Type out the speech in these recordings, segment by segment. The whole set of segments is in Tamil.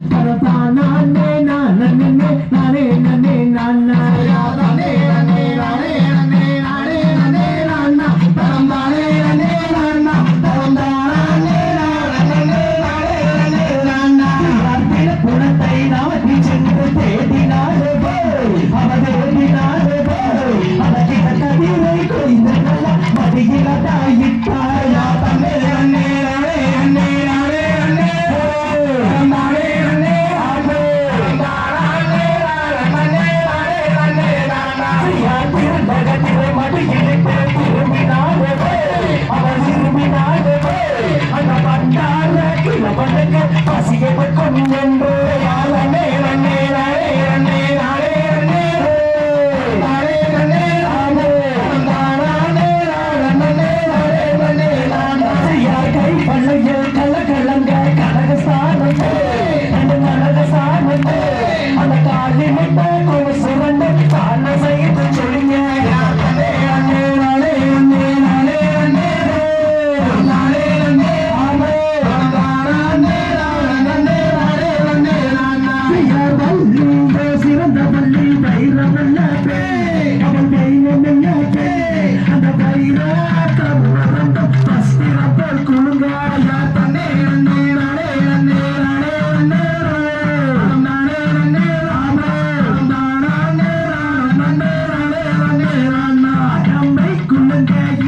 ತಾನೇ ನಾನೇ ನಾನೇ ನಾನೇ ನಾನೇ ನಾನೇ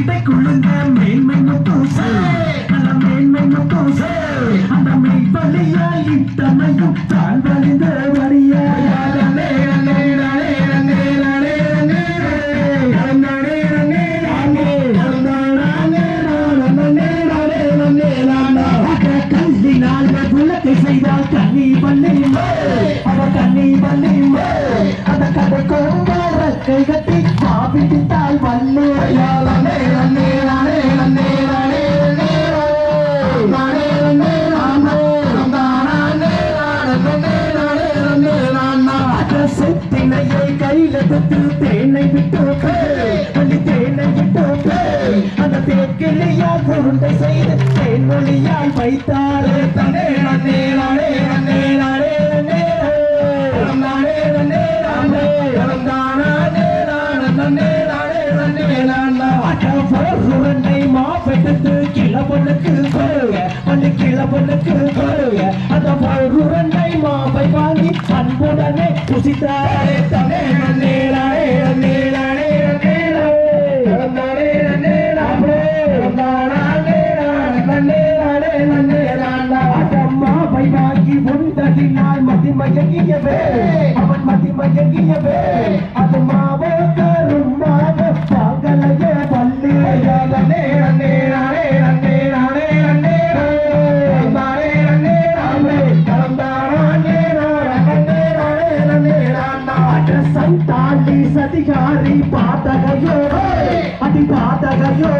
கிட்ட குழுங்க மேன்மை முத்தும் அந்த மேன்மை முத்தும் அந்த மெய் வழியா. இத்தமையும் தான் வழிந்த வழியா நன்னே நன்னே நானே நன்னே நானே நன்னே கையில தொட்டு தேனை விட்டு பள்ளி தேனை விட்டு அந்த தேக்கிளியால் உருண்டை செய்து தேன்மொழியால் வைத்தாலே தனே நன்னே நானே நன்னே நானே நன்னே நானே நன்னே நானே நானே நன்னே நானே நன்னே நானா. உருண்டை மாவெடுத்து கிளவனுக்கு கொழுக அந்த கிளவனுக்கு கொழுக அந்த உருண்டை மாவை அன்புடனே புசித்தாரே தனே நன்னே நானே மதிமயங்கியவே அவன் மதிமயங்கியவே அது மாவோ கரும் மாவோ சதிகாரி பாதகையோ அடி பாதகையோ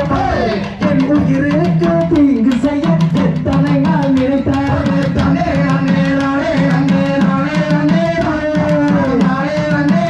என் உயிருக்கு தீங்கு செய்ய எத்தனை நாள் நினைத்தாரே தனே நன்னே நானே நன்னே நானே நன்னே நானே